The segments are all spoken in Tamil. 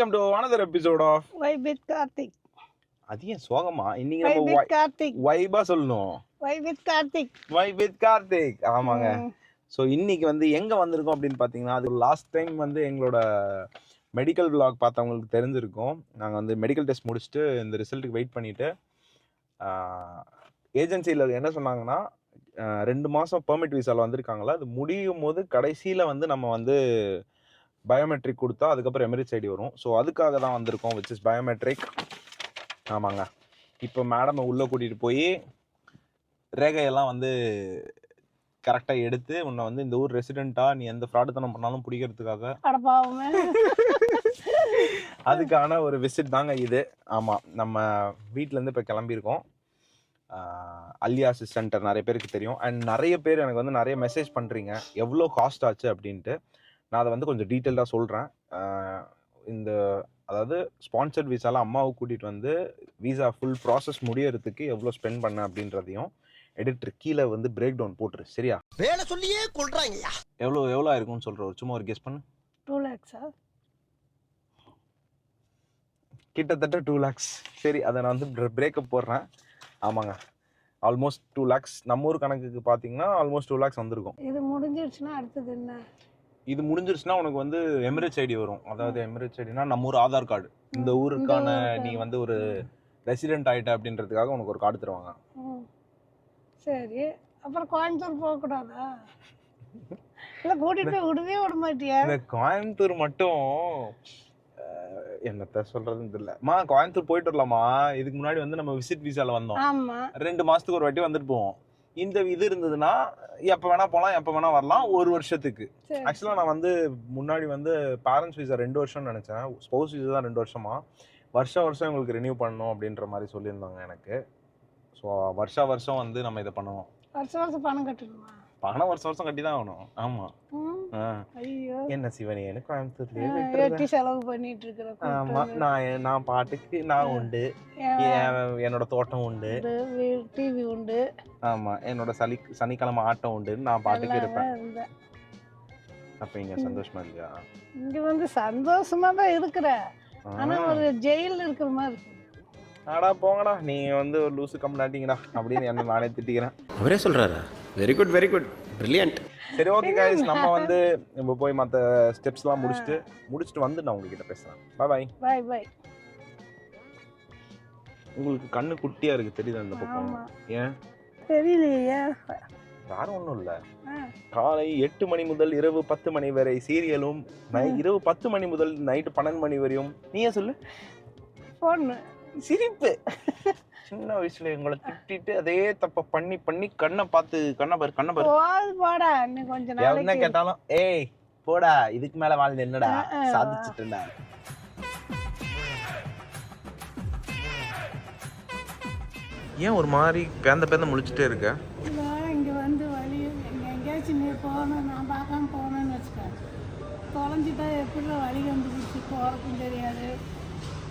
Welcome to another episode of why with Karthik அது ஏன் சோகமா? இன்னைக்கு வை நம்ம வித் கார்த்திக் வைபா சொல்லணும். Why with Karthik why with Karthik ஆமாங்க. ஸோ இன்னைக்கு வந்து எங்க வந்திருக்கோம் அப்படின்னு பார்த்தீங்கன்னா அது லாஸ்ட் டைம் வந்து எங்களோட மெடிக்கல் vlog பார்த்தவங்களுக்கு தெரிஞ்சிருக்கும். நாங்கள் வந்து மெடிக்கல் டெஸ்ட் முடிச்சுட்டு இந்த ரிசல்ட்டுக்கு வெயிட் பண்ணிட்டு ஏஜென்சியில் என்ன சொன்னாங்கன்னா ரெண்டு மாதம் பெர்மிட் விசாவில் வந்திருக்காங்களா அது முடியும் போது கடைசியில் வந்து நம்ம வந்து பயோமெட்ரிக் கொடுத்தா அதுக்கப்புறம் எமிரேட்ஸ் ஐடி வரும். ஸோ அதுக்காக தான் வந்திருக்கோம் விச் இஸ் பயோமெட்ரிக் ஆமாங்க. இப்போ மேடமை உள்ளே கூட்டிகிட்டு போய் ரேகையெல்லாம் வந்து கரெக்டாக எடுத்து உன்னை வந்து இந்த ஊர் ரெசிடெண்ட்டாக நீ எந்த ஃப்ராடுத்தனம் பண்ணாலும் பிடிக்கிறதுக்காக. அதுக்கான ஒரு விசிட் தாங்க இது. ஆமாம் நம்ம வீட்டிலேருந்து இப்போ கிளம்பியிருக்கோம். அலியாசிஸ் சென்டர் நிறைய பேருக்கு தெரியும். அண்ட் நிறைய பேர் எனக்கு வந்து நிறைய மெசேஜ் பண்ணுறீங்க எவ்வளோ காஸ்ட் ஆச்சு அப்படின்ட்டு. நான் அதை வந்து கொஞ்சம் டீட்டெயில்டாக சொல்கிறேன் இந்த அதாவது ஸ்பான்சர்ட் விசால அம்மாவை கூட்டிகிட்டு வந்து விசா ஃபுல் ப்ராசஸ் முடியறதுக்கு எவ்வளோ ஸ்பெண்ட் பண்ணேன் அப்படின்றதையும் எடிட்டர் கீழே வந்து பிரேக் டவுன் போட்டுரு சரியா? வேலை சொல்லியே கொள்றாங்கய்யா. எவ்வளோ எவ்வளோ ஆயிருக்கும்னு சொல்கிற ஒரு சும்மா ஒரு கெஸ் பண்ணு. டூ லேக்ஸா கிட்டத்தட்ட டூ லேக்ஸ் சரி அதை நான் வந்து பிரேக்கப் போடுறேன். ஆமாங்க. ஆல்மோஸ்ட் டூ லேக்ஸ் நம்ம ஊர் கணக்குக்கு பார்த்தீங்கன்னா ஆல்மோஸ்ட் டூ லேக்ஸ் வந்திருக்கும். இது முடிஞ்சிருச்சுன்னா அடுத்தது என்ன? இது முடிஞ்சிருச்சுன்னா உனக்கு வந்து எமிரேட்ஸ் ஐடி வரும். அதாவது எமிரேட்ஸ் ஐடினா நம்ம ஊர் ஆதார் கார்டு. இந்த ஊருக்கான. நீ வந்து ஒரு ரெசிடென்ட் ஆயிட்ட அப்படின்றதுக்காக உனக்கு ஒரு கார்டு தருவாங்க. சரி. அப்புறம் கோயம்புத்தூர் போகக்கூடாதா? இல்லை கூட்டிட்டு போய் விடவே விட மாட்டியா இந்த கோயம்புத்தூர் மட்டும் என்னத்த சொல்றதுன்னு தெரியல. மா கோயம்புத்தூர் போயிட்டு வரலாமா? இதுக்கு முன்னாடி வந்து நம்ம விசிட் விசால வந்தோம். ரெண்டு மாசத்துக்கு ஒரு வாட்டி வந்துட்டு போவோம். இந்த இது இருந்ததுன்னா எப்ப வேணா போலாம் எப்ப வேணா வரலாம் ஒரு வருஷத்துக்கு. சரி ஆக்சுவலா நான் வந்து முன்னாடி வந்து பேரண்ட்ஸ் விசா ரெண்டு வருஷம்னு நினைச்சேன். ஸ்பௌஸ் விசா தான் ரெண்டு வருஷமா. வருஷம் வருஷம் உங்களுக்கு ரினியூ பண்ணணும் அப்படின்ற மாதிரி சொல்லியிருந்தாங்க எனக்கு. ஸோ வருஷா வருஷம் வந்து நம்ம இதை பண்ணுவோம். வருஷம் வருஷம் பணம் கட்டணுமா? பணம் வருஷம் வருஷம் கட்டி தான் ஆகணும். ஆமா. ம், ஆ. ஐயோ என்ன சிவனி எனக்கு கோயம்புத்தூர்லயே. எட்டி செலவு பண்ணிட்டு இருக்கிற ஆமா நான் நான் பாட்டுக்கு நான் உண்டு. என்- என்னோட தோட்டம் உண்டு. டிவி உண்டு. ஆமா என்னோட சனி சனிக்கிழமை ஆட்டம் உண்டு. நான் பாட்டுக்கு இருப்பேன். அப்ப இங்க சந்தோஷமா இல்லையா? இங்க வந்து சந்தோஷமா தான் இருக்கிற ஆனா. ஒரு ஜெயில இருக்கிற மாதிரி இருக்கு. அடா போங்கடா. நீங்க வந்து ஒரு லூசு கம்னாட்டிங்கடா அப்படின்னு என்ன நானே திட்டிக்கிறேன். அவரே சொல்றாரா? Very good very good brilliant சரி ஓகே கைஸ் நம்ம வந்து நம்ம போய் மற்ற ஸ்டெப்ஸ்லாம் முடிச்சுட்டு முடிச்சுட்டு வந்து நான் உங்ககிட்ட பேசுறேன் பாய் பாய் பாய் பாய் உங்களுக்கு கண்ணு குட்டியா இருக்கு தெரியுது அந்த பக்கம்? ஏன்? தெரியலையே. யாரும் ஒன்றும் இல்லை. காலை எட்டு மணி முதல் இரவு பத்து மணி வரை சீரியலும் நை- இரவு பத்து மணி முதல் நைட்டு பன்னெண்டு மணி வரையும். நீயே சொல்லு. பொண்ணு சிரிப்பு. சின்ன வயசுல எங்களை திட்டிட்டு அதே தப்ப பண்ணி பண்ணி கண்ணை பார்த்து கண்ணை பாரு கண்ணை பாரு. போடா இன்னும் கொஞ்ச என்ன நாளைக்கு. கேட்டாலும் ஏய் போடா இதுக்கு மேல வாழ்ந்து என்னடா ஆ. சாதிச்சுட்டுடா ஏன் ஒரு மாதிரி பேந்த பேந்த முழிச்சிட்டே இருக்க? நான் இங்க வந்து வழி எங்க எங்கேயாச்சும் நீ போகணும் நான் பார்க்காம போகணும்னு வச்சுக்க. தொலைஞ்சிட்டா எப்படி வழி கண்டுபிடிச்சி போகிறதுக்கும் தெரியாது.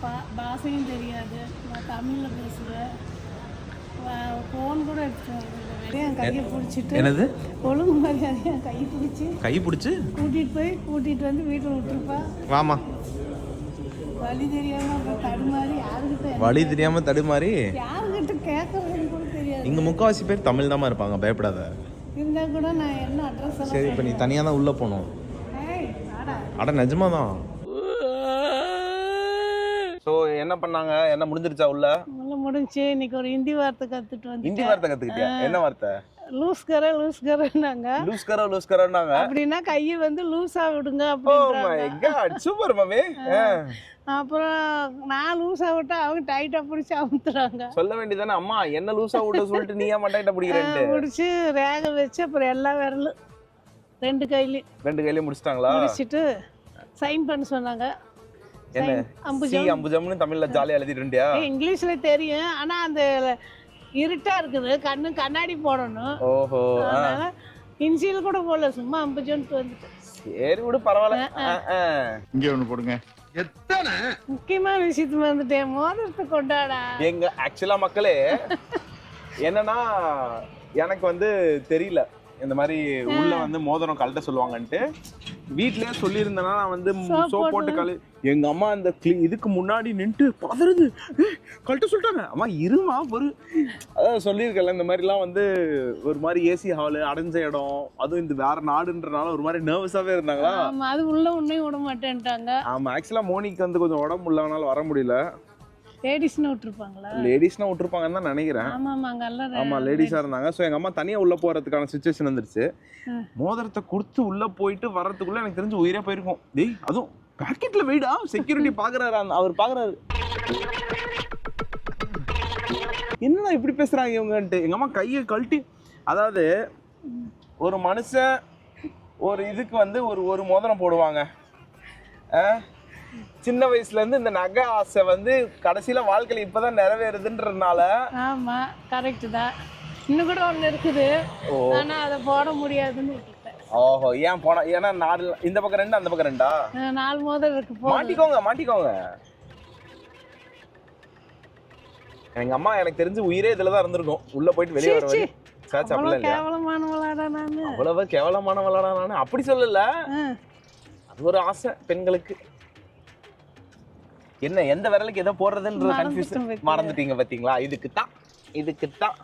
பா பாஷையும் தெரியாது. நான் தமிழில் பேசுவேன். ஃபோன் கூட எடுத்துட்டு என் கையை பிடிச்சிட்டு என்னது? ஒழுங்கு மரியாதையாக என் கையை பிடிச்சி கை பிடிச்சு? கூட்டிகிட்டு போய் கூட்டிகிட்டு வந்து வீட்டில் விட்டுருப்பா. வாமா வழி தெரியாமல் தடுமாறி யாருக்கிட்ட வழி தெரியாம தடுமாறி? யாருக்கிட்ட கேட்கறதுன்னு கூட தெரியாது. இங்க முக்காவாசி பேர் தமிழ் தான் இருப்பாங்க பயப்படாத. இருந்தால் கூட நான் என்ன அட்ரஸ் சரி இப்போ நீ தனியாக தான் உள்ளே போகணும் அட நிஜமா தான் ஸோ என்ன பண்ணாங்க? என்ன முடிஞ்சிருச்சா உள்ள? நல்லா முடிஞ்சு இன்னைக்கு ஒரு ஹிந்தி வார்த்தை கத்துட்டு ஹிந்தி வந்து வார்த்தை கத்துக்கிட்டியா? என்ன வார்த்தை? லூஸ் கர லூஸ் கரன்னாங்க லூஸ் கரோ லூஸ் கரோன்னாங்க அப்படின்னா கையை வந்து லூஸா விடுங்க ஓ மை அப்படின்றாங்க காட் சூப்பர் மாமே அப்புறம் நான் லூஸா விட்டா அவங்க டைட்டா பிடிச்சி அமுத்துறாங்க. சொல்ல வேண்டியதானே அம்மா என்ன லூசா விட்ட சொல்லிட்டு நீ ஏன் மண்டையிட்ட பிடிக்கிறேன்ட்டு? முடிச்சு ரேக வச்சு அப்புறம் எல்லா விரலும் ரெண்டு கையிலையும். ரெண்டு கையிலயும் முடிச்சிட்டாங்களா? முடிச்சிட்டு சைன் பண்ண சொன்னாங்க. என்ன? சி அம்புஜம் அம்புஜம்னு தமிழ்ல ஜாலியா எழுதிட்டுண்டியா ஏய், இங்கிலீஷ்ல தெரியும். ஆனா அந்த இருட்டா இருக்குது. கண்ணு கண்ணாடி போடணும். ஓஹோ இன்சியல் கூட போடல. சும்மா அம்புஜன்ட்டு வந்துட்டு சரி விடு பரவாயில்ல. இங்கே ஒன்று போடுங்க. முக்கியமான விஷயத்துக்கு வந்துட்டேன். மோதிரத்தை கொண்டாடா. எங்க ஆக்சுவலா மக்களே என்னன்னா எனக்கு வந்து தெரியல. இந்த மாதிரி உள்ள வந்து மோதிரம் கழட்ட சொல்லுவாங்கன்ட்டு. வீட்லயே சொல்லியிருந்தேன்னா நான் வந்து சோப் போட்டு கழு எங்க அம்மா அந்த இதுக்கு முன்னாடி நின்று பதறுது. கழட்ட சொல்லிட்டாங்க. அம்மா இருமா ஒரு அதாவது சொல்லியிருக்கல இந்த மாதிரிலாம் வந்து ஒரு மாதிரி ஏசி ஹாலு அடைஞ்ச இடம். அதுவும் இந்த வேற நாடுன்றனால ஒரு மாதிரி நர்வஸாவே இருந்தாங்களா? அது உள்ள உன்னையும் விட மாட்டேன்ட்டாங்க. ஆமா ஆக்சுவலா மோனிக்கு வந்து கொஞ்சம் உடம்பு இல்லாதனால வர முடியல. லேடிஸ்னு விட்டுருப்பாங்களா? லேடிஸ்னா விட்டுருப்பாங்கன்னு தான் நினைக்கிறேன். ஆமா லேடிஸா இருந்தாங்க. ஸோ எங்க அம்மா தனியா உள்ள போறதுக்கான சுச்சுவேஷன் வந்துருச்சு. மோதிரத்தை கொடுத்து உள்ள போயிட்டு வர்றதுக்குள்ள எனக்கு தெரிஞ்சு உயிரே போயிருக்கும். டேய் அதுவும் பாக்கெட்ல வெயிடா செக்யூரிட்டி பாக்குறாரு அவர் பாக்குறாரு. என்னடா இப்படி பேசுறாங்க இவங்கன்ட்டு? எங்க அம்மா கையை கழட்டி அதாவது ஒரு மனுஷன் ஒரு இதுக்கு வந்து ஒரு ஒரு மோதிரம் போடுவாங்க? சின்ன வயசுல இருந்து இந்த நகை ஆசை வந்து கடைசியில வாழ்க்கையில இப்பதான் நிறைவேறுதுன்றதுனால ஆமா கரெக்ட் தான். இன்னும் கூட ஒண்ணு இருக்குது. ஆனா அதை போட முடியாதுன்னு ஓஹோ ஏன் போனா ஏன்னா நாலு இந்த பக்கம் ரெண்டு அந்த பக்கம் ரெண்டா? நாலு மோதிரம் இருக்கு மாட்டிக்கோங்க மாட்டிக்கோங்க. எங்க அம்மா எனக்கு தெரிஞ்சு உயிரே இதுல தான் இருந்திருக்கும். உள்ள போயிட்டு வெளியே வர வரை சாச்சு அப்படிலாம் இல்லையா? கேவலமானவளாடா நானு. அவ்வளவு கேவலமான விளாடா நானு. அப்படி சொல்லல. அது ஒரு ஆசை பெண்களுக்கு. என்ன எந்த விரலுக்கு எதை போடுறதுன்ற பாத்தியா? மறந்துட்டீங்க பாத்தீங்களா? இதுக்கு தான் இதுக்கு தான்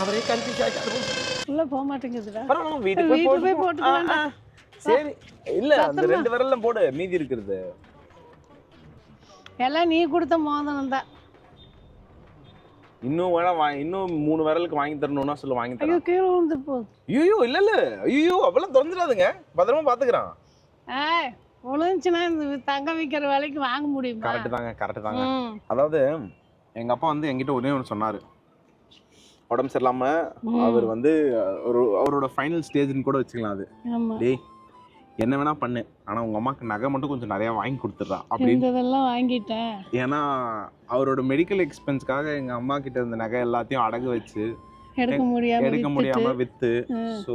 அவரே கன்ஃபியூஸ் ஆகிட்டாரு உள்ள போக மாட்டேங்குதுடா. பரவாயில்ல வீட்டுக்கு போய் போட்டு-. சரி இல்ல அந்த ரெண்டு விரல்ல போடு மீதி இருக்கிறது. எல்லாம் நீ கொடுத்த மோதனம் தான். இன்னும் வேணா இன்னும் மூணு விரலுக்கு வாங்கி தரணும்னா சொல்லு வாங்கி ஐயோ தரேன் கீழே விழுந்து போகுது ஐயோ இல்ல இல்ல. ஐயோ அப்பெல்லாம் திறந்துடாதுங்க. பத்திரமா பாத்துக்கிறான். ஏய் விழுந்துச்சுன்னா இந்த தங்க விற்கிற விலைக்கு வாங்க முடியுமா? கரெக்ட் தாங்க கரெக்ட் தாங்க. அதாவது எங்க அப்பா வந்து என்கிட்ட ஒரே ஒன்று சொன்னாரு. உடம்பு சரியில்லாம அவர் வந்து ஒரு அவரோட ஃபைனல் ஸ்டேஜ்னு கூட வச்சுக்கலாம் அது. டேய் என்ன வேணா பண்ணு. ஆனா உங்க அம்மாக்கு நகை மட்டும் கொஞ்சம் நிறைய வாங்கி கொடுத்துட்றா அப்படின்னு. இதெல்லாம் வாங்கிட்டேன். ஏன்னா அவரோட மெடிக்கல் எக்ஸ்பென்ஸ்க்காக எங்க அம்மா கிட்ட இருந்த நகை எல்லாத்தையும் அடகு வச்சு எடுக்க முடியாம எடுக்க. முடியாம வித்து. ஸோ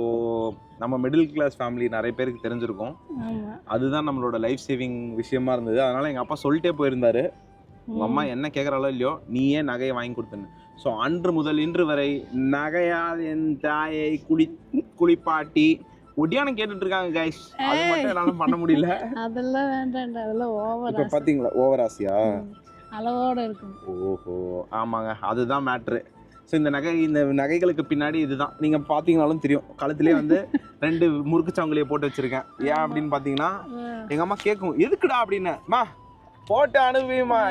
நம்ம மிடில் கிளாஸ் ஃபேமிலி நிறைய பேருக்கு தெரிஞ்சிருக்கும். அதுதான் நம்மளோட லைஃப் சேவிங் விஷயமா இருந்தது. அதனால எங்க அப்பா சொல்லிட்டே போயிருந்தாரு. உங்க அம்மா என்ன கேட்கறாளோ இல்லையோ நீயே நகையை வாங்கி கொடுத்துன்னு. ஸோ அன்று முதல் இன்று வரை நகையால் என் தாயை குளி குளிப்பாட்டி ஒடியானம் கேட்டுட்டு இருக்காங்க கைஸ் அது மட்டும் என்னால பண்ண முடியல. அதெல்லாம் வேண்டாம்டா. அதெல்லாம் ஓவர் இப்ப பாத்தீங்களா? ஓவர் ஆசையா அளவோட இருக்கும். ஓஹோ. ஆமாங்க. அதுதான் மேட்ரு ஸோ இந்த நகை இந்த நகைகளுக்கு பின்னாடி இதுதான். நீங்க பாத்தீங்கனாலும் தெரியும். கழுத்துலயே வந்து ரெண்டு முறுக்கு சங்கிலியை போட்டு வச்சிருக்கேன். ஏன் அப்படின்னு பாத்தீங்கன்னா எங்க அம்மா கேட்கும் எதுக்குடா அப்படின்னு? மா போட்டு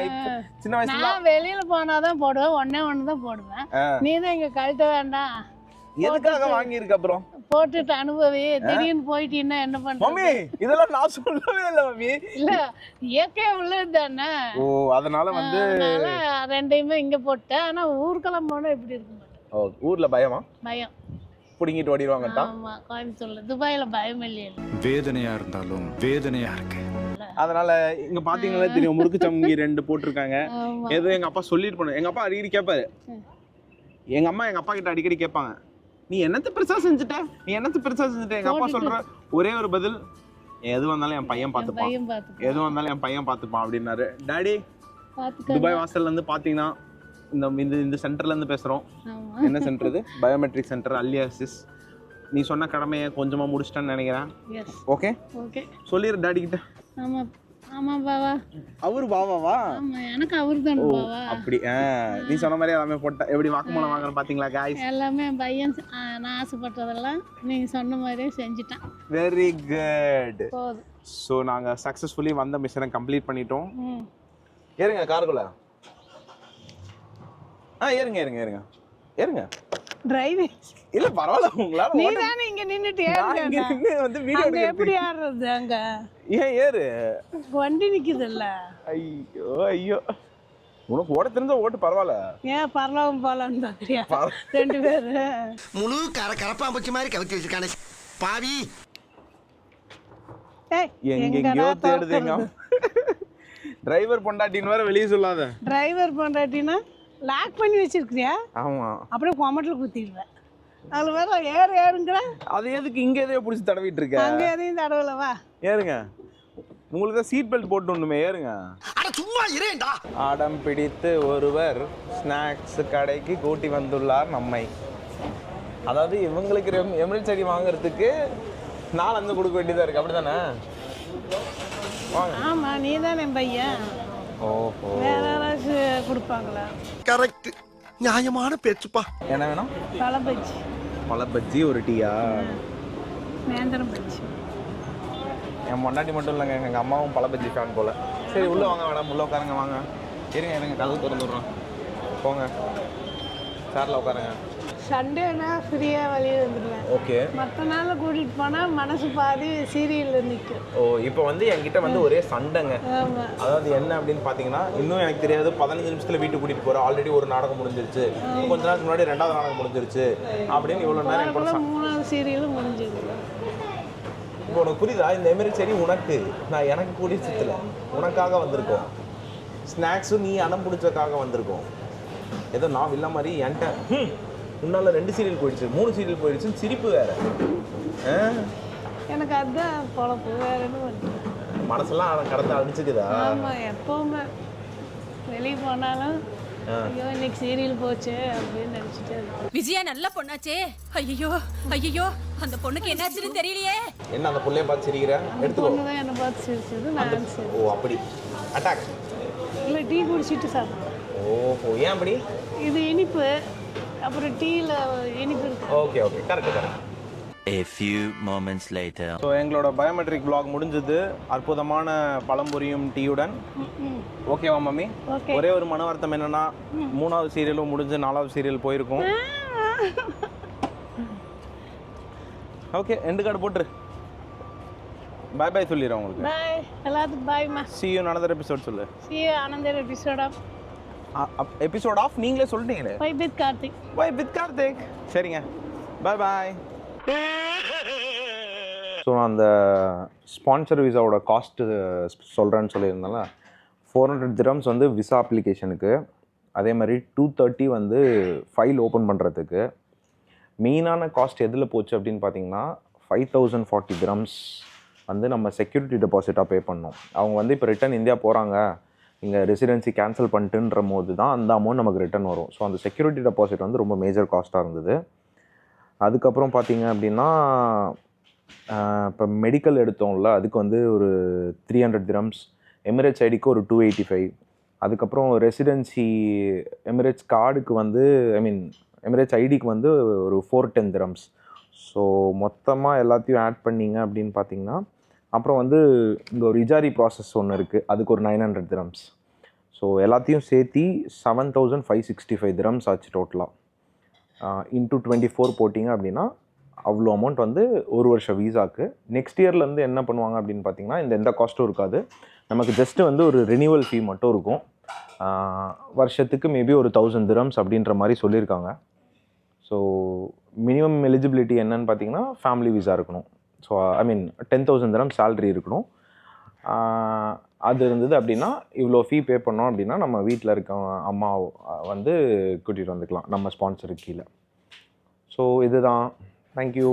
இப்போ சின்ன வயசுல வெளியில போனாதான் போடுவேன். ஒண்ணு தான் போடுவேன். நீ தான் இங்க கழட்ட வேண்டாம். எதுக்காக வாங்கியிருக்க அப்புறம்? போட்டுட்டு அனுபவி திடீர்னு போயிட்டீங்கன்னா என்ன பண்ற மம்மி இதெல்லாம் நான் சொல்லவே இல்லை மம்மி. இல்ல இயற்கையா உள்ளது தானே? ஓ அதனால வந்து ரெண்டையுமே இங்க போட்டேன். ஆனா ஊருக்கெல்லாம் போனா எப்படி இருக்க மாட்டேன் ஓ, ஊர்ல பயமா? பயம். புடுங்கிட்டு ஓடிடுவாங்கட்டா? ஆமா கோயம்புத்தூர்ல. துபாயில பயம் இல்லையா. வேதனையா இருந்தாலும் வேதனையா இருக்கு. அதனால இங்க பாத்தீங்களா தெரியும் முறுக்கு சம்மங்கி ரெண்டு போட்டிருக்காங்க. ஏதோ எங்க அப்பா சொல்லிட்டு போனோம். எங்க அப்பா அடிக்கடி கேட்பாரு எங்க அம்மா எங்க அப்பா கிட்ட அடிக்கடி கேட்பாங்க. நீ என்னத்த பெருசா செஞ்சுட்ட? நீ என்னத்த பெருசா செஞ்சுட்ட? எங்க அப்பா சொல்ற ஒரே ஒரு பதில் எது வந்தாலும் என் பையன் பார்த்துப்பான். பாத்துக்க எது வந்தாலும் என் பையன் பார்த்துப்பான் அப்படின்னாரு. டாடி துபாய் வாசல்ல இருந்து பாத்தீங்கன்னா இந்த இந்த இந்த சென்டர்ல இருந்து பேசுறோம் என்ன சென்டர் இது? பயோமெட்ரிக் சென்டர் அலியாசிஸ் நீ சொன்ன கடமையை கொஞ்சமா முடிச்சிட்டேன்னு நினைக்கிறேன். ஓகே ஓகே சொல்லிடு டாடி கிட்ட. ஆமா பாவா. அவரு பாவாவா? ஆமா எனக்கு அவரு தான் பாவா. அப்படி நீ சொன்ன மாதிரி எல்லாமே போட்ட எப்படி வாக்குமூலம் வாங்குறேன் பாத்தீங்களா காய்ஸ் எல்லாமே என் பையன் நான் ஆசைப்பட்டதெல்லாம் நீங்க சொன்ன மாதிரியே செஞ்சுட்டான். வெரி குட் ஸோ நாங்க சக்ஸஸ்ஃபுல்லி வந்த மிஷனை கம்ப்ளீட் பண்ணிட்டோம். ஏறுங்க காருக்குள்ள ஆ ஏறுங்க ஏறுங்க ஏறுங்க. ஏறுங்க. டிரைவிங் இல்ல பரவாயில்ல உங்களால நீ தானே இங்க நின்னுட்டு ஏறுங்க நின்னு வந்து வீடியோ அங்க எப்படி ஆடுறது அங்க? ஏன் ஏறு? வண்டி நிக்குதுல்ல. ஐயோ ஐயோ. உனக்கு ஓட தெரிஞ்ச ஓட்டு பரவாயில்ல. ஏன் பரலவம் போலான்னு பாக்குறியா? ரெண்டு பேரு. முழு கர கரப்பாம்பூச்சி மாதிரி கவிச்சு வச்சிருக்கானே பாவி. எங்கெங்கயோ தேடுதேங்க. டிரைவர் பொண்டாட்டின்னு வேற வெளியே சொல்லாத. டிரைவர் பண்றாட்டினா லாக் பண்ணி வச்சிருக்கிறியா? ஆமா. அப்படியே கொமட்டில் குத்திடுவேன். அதுல வேற ஏறு ஏறுங்கிற. அது எதுக்கு இங்க எதையோ பிடிச்சி தடவிட்டு இருக்க? அங்க எதையும் தடவலவா ஏறுங்க. உங்களுக்கு சீட் பெல்ட் போட்டு ஒண்ணுமே ஏறுங்க. அட சும்மா இரேண்டா அடம் பிடித்து ஒருவர் ஸ்நாக்ஸ் கடைக்கு கூட்டி வந்துள்ளார் நம்மை. அதாவது இவங்களுக்கு எமிரேட் செடி வாங்குறதுக்கு நாலு வந்து கொடுக்க வேண்டியதாக இருக்குது அப்படி தானே வாங்க. ஆமாம் நீ தானே என் பையன். ஓஹோ. வேற யாராச்சும் கொடுப்பாங்களா? கரெக்ட் நியாயமான பேச்சுப்பா. என்ன வேணும்? பழ பஜ்ஜி பழ பஜ்ஜி ஒரு டீயா? நேந்திரம் பஜ்ஜி. என் பொண்டாட்டி மட்டும் இல்லைங்க எங்கள் அம்மாவும் பழ பஜ்ஜி ஃபேன் போல். சரி உள்ளே வாங்க மேடம் உள்ளே உட்காருங்க வாங்க. இருங்க இருங்க கதவு திறந்து விட்றோம் போங்க சாரில் உட்காருங்க. சண்டேனா ஃப்ரீயாக வெளியே வந்துடுவேன் ஓகே. மற்ற நாளில் கூட்டிகிட்டு போனால் மனசு பாதி சீரியலில் நிற்கும் ஓ இப்போ வந்து என்கிட்ட வந்து ஒரே சண்டைங்க. அதாவது என்ன அப்படின்னு பார்த்தீங்கன்னா இன்னும் எனக்கு தெரியாது பதினஞ்சு நிமிஷத்தில் வீட்டுக்கு கூட்டிகிட்டு போகிறேன் ஆல்ரெடி ஒரு நாடகம் முடிஞ்சிருச்சு. கொஞ்ச நாளுக்கு முன்னாடி ரெண்டாவது நாடகம் முடிஞ்சிருச்சு அப்படின்னு இவ்வளோ நேரம். மூணாவது சீரியலும் முடிஞ்சது இப்போ உனக்கு புரியுதா? இந்த எமிரி சரி உனக்கு. நான் எனக்கு கூடிய சித்துல. உனக்காக வந்திருக்கோம். ஸ்நாக்ஸும் நீ அடம் பிடிச்சக்காக வந்திருக்கோம். ஏதோ நான் இல்ல மாதிரி என்கிட்ட "ஹம், உன்னால ரெண்டு சீரியல் போயிடுச்சு மூணு சீரியல் போயிடுச்சுன்னு சிரிப்பு வேற? எனக்கு அதுதான் பொழப்பு வேற என்ன பண்ணுறது மனசெல்லாம் அவன் கடந்து அடிச்சுக்குதா? ஆமாம் எப்போவுமே வெளியே போனாலும் ஐயோ இன்னைக்கு சீரியல் போச்சு அப்படின்னு நினச்சிட்டு விஜயா நல்ல பொண்ணாச்சே. ஐயோ ஐயோ அந்த பொண்ணுக்கு என்னாச்சுன்னு தெரியலையே. என்ன அந்த புள்ளைய பார்த்து சிரிக்கிற? எடுத்துக்கோ. பொண்ணு தான் என்னை பார்த்து சிரிச்சது நான் ஓ அப்படி. அட்டாக் இல்லை டீ குடிச்சிட்டு சாப்பிடுவேன் ஓஹோ ஏன் அப்படி? இது இனிப்பு. அப்புறம் டீயில் இனிப்பு இருக்கு. Okay okay correct correct A few moments later. So எங்களோட பயோமெட்ரிக் vlog முடிஞ்சது. அற்புதமான பழம்பொரியும் டீயுடன். ஓகேவா மம்மி? ஒரே ஒரு மன வருத்தம் என்னன்னா மூணாவது சீரியலும் முடிஞ்சு நாலாவது சீரியல் போயிருக்கும். ஓகே எண்டு கார்டு போட்டுரு. பாய் பாய் சொல்லிடுறேன் உங்களுக்கு. பாய் எல்லாத்துக்கும் பாய்மா சி யூ another எபிசோட் சொல்லு. See another episode of episode of நீங்களே சொல்லிட்டீங்களே? Bye with Karthik bye with Karthik சரிங்க. பாய் பாய் ஸோ அந்த ஸ்பான்சர் விசாவோட காஸ்ட்டு சொல்கிறேன்னு சொல்லியிருந்தேன்ல. ஃபோர் ஹண்ட்ரட் திரம்ஸ் வந்து விசா அப்ளிகேஷனுக்கு அதே மாதிரி டூ தேர்ட்டி வந்து ஃபைல் ஓப்பன் பண்ணுறதுக்கு மெயினான காஸ்ட் எதில் போச்சு அப்படின்னு பார்த்தீங்கன்னா ஃபைவ் தௌசண்ட் ஃபார்ட்டி திரம்ஸ் வந்து நம்ம செக்யூரிட்டி டெபாசிட்டாக பே பண்ணோம். அவங்க வந்து இப்போ ரிட்டன் இந்தியா போகிறாங்க இங்கே ரெசிடென்சி கேன்சல் பண்ணிட்டுன்ற போது தான் அந்த அமௌண்ட் நமக்கு ரிட்டன் வரும். ஸோ அந்த செக்யூரிட்டி டெபாசிட் வந்து ரொம்ப மேஜர் காஸ்ட்டாக இருந்தது. அதுக்கப்புறம் பார்த்தீங்க அப்படின்னா இப்போ மெடிக்கல் எடுத்தோம்ல அதுக்கு வந்து ஒரு த்ரீ ஹண்ட்ரட் திரம்ஸ் எமிரேட்ஸ் ஐடிக்கு ஒரு டூ எயிட்டி ஃபைவ் அதுக்கப்புறம் ரெசிடென்சி எமிரேட்ஸ் கார்டுக்கு வந்து ஐ மீன் எமிரேட்ஸ் ஐடிக்கு வந்து ஒரு ஃபோர் டென் திரம்ஸ் ஸோ மொத்தமாக எல்லாத்தையும் ஆட் பண்ணீங்க அப்படின்னு பார்த்தீங்கன்னா அப்புறம் வந்து இங்கே ஒரு இஜாரி ப்ராசஸ் ஒன்று இருக்குது அதுக்கு ஒரு நைன் ஹண்ட்ரட் திரம்ஸ் ஸோ எல்லாத்தையும் சேர்த்தி seven thousand five sixty five dirhams ஆச்சு டோட்டலாக இன்டூ டுவெண்ட்டி ஃபோர் போட்டிங்க அப்படின்னா அவ்வளோ அமௌண்ட் வந்து ஒரு வருஷம் வீசாக்கு நெக்ஸ்ட் இயர்லேருந்து என்ன பண்ணுவாங்க அப்படின்னு பார்த்தீங்கன்னா இந்த எந்த காஸ்ட்டும் இருக்காது. நமக்கு ஜஸ்ட்டு வந்து ஒரு ரினியூவல் ஃபீ மட்டும் இருக்கும். வருஷத்துக்கு மேபி ஒரு தௌசண்ட் திரம்ஸ் அப்படின்ற மாதிரி சொல்லியிருக்காங்க. ஸோ மினிமம் எலிஜிபிலிட்டி என்னன்னு பார்த்தீங்கன்னா ஃபேமிலி விசா இருக்கணும். So I mean ten thousand தினம் சேல்ரி இருக்கணும். அது இருந்தது அப்படின்னா இவ்வளோ ஃபீ பே பண்ணோம் அப்படின்னா நம்ம வீட்டில் இருக்க அம்மா வந்து கூட்டிகிட்டு வந்துக்கலாம். நம்ம ஸ்பான்சருக்கு கீழே. ஸோ இதுதான். தேங்க்யூ